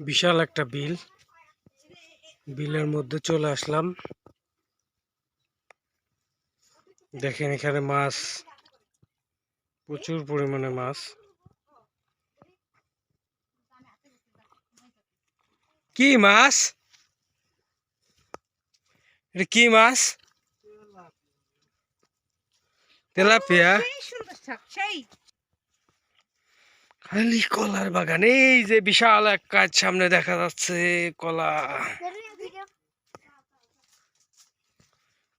বিশাল একটা বিল। বিলের মধ্যে চলে আসলাম। দেখেন এখানে মাছ, প্রচুর পরিমাণে মাছ। কি মাছ? এটা কি মাছ? তেলাপিয়া। খালি কলার বাগান এই যে বিশাল এক কাজ সামনে দেখা যাচ্ছে কলা।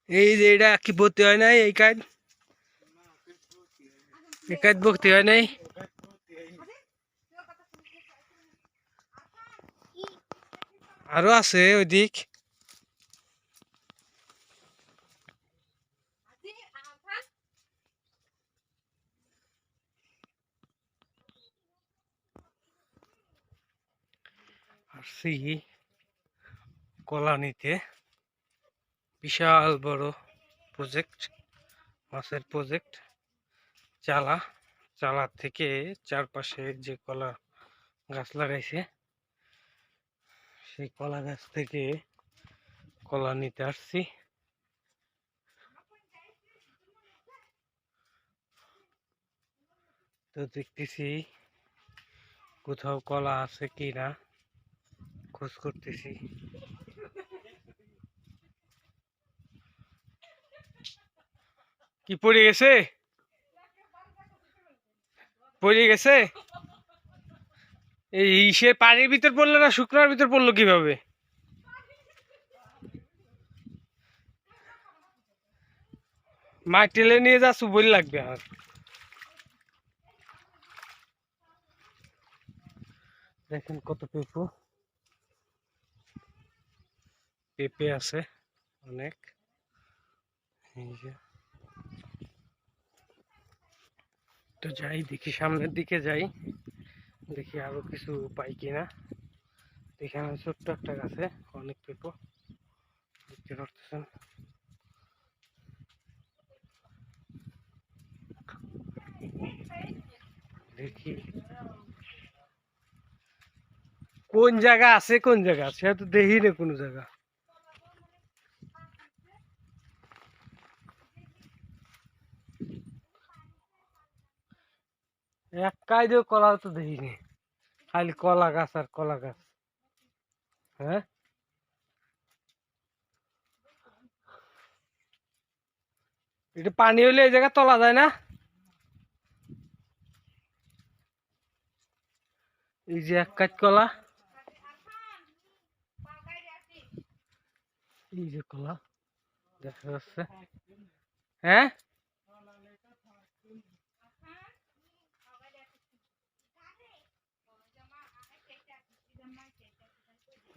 এই যে এটা কি ভর্তি হয় নাই এই কাজ? এই কাজ ভর্তি হয় নাই? আরও আছে ওইদিক। আসছি কলা নিতে। বিশাল বড় প্রজেক্ট মাছের প্রজেক্ট চালা চালার থেকে চারপাশে যে কলা গাছ লাগাইছে, সেই কলা গাছ থেকে কলা নিতে আসছি। তো দেখতেছি কোথাও কলা আছে কি না খোঁজ করতেছি। কি পড়ে গেছে? পড়ে গেছে? এই ইসের পানির ভিতর পড়ল না শুকনার ভিতর পড়ল কীভাবে? মা টেলে নিয়ে যাচ্ছ বই লাগবে আমার দেখেন কত পেঁপো। পেঁপে আছে অনেক। তো যাই, দেখি সামনের দিকে যাই। দেখি আরও কিছু পাই কিনা। এখানে ছোট্ট একটা গাছে অনেক পেঁপো। দেখতে পারতেছেন? দেখি। কোন জায়গা আছে, কোন জায়গা আছে? তো দেখি না কোনো জায়গা। এক কায়দেও কলা তো দেখিনি। খালি কলা গাছ আর কলা গাছ। হ্যাঁ? এটা পানি হলে এই জায়গা তোলা যায় না? এই যে এক কাজ কলা। এই যে কলা। দেখা যাচ্ছে। হ্যাঁ?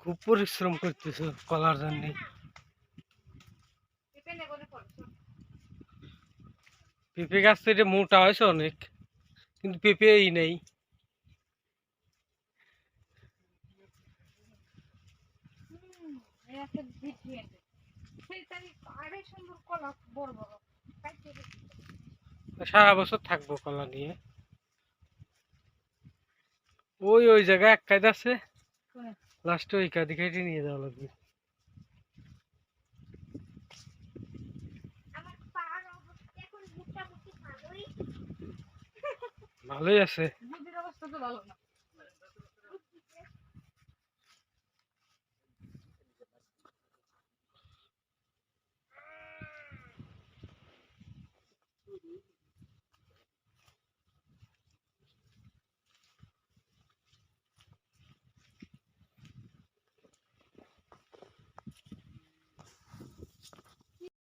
খুব পরিশ্রম করতেছে কলার জন্য। পেঁপে গাছ থেকে মোটা হয়েছে অনেক, কিন্তু পেঁপেই নেই। সারা বছর থাকব কলা নিয়ে। ওই ওই জায়গায় এক কায়দা আছে। লাস্টে ওই কাদি কাটি নিয়ে যাওয়া লাগবে। ভালোই। আছে। অবস্থা তো ভালো না।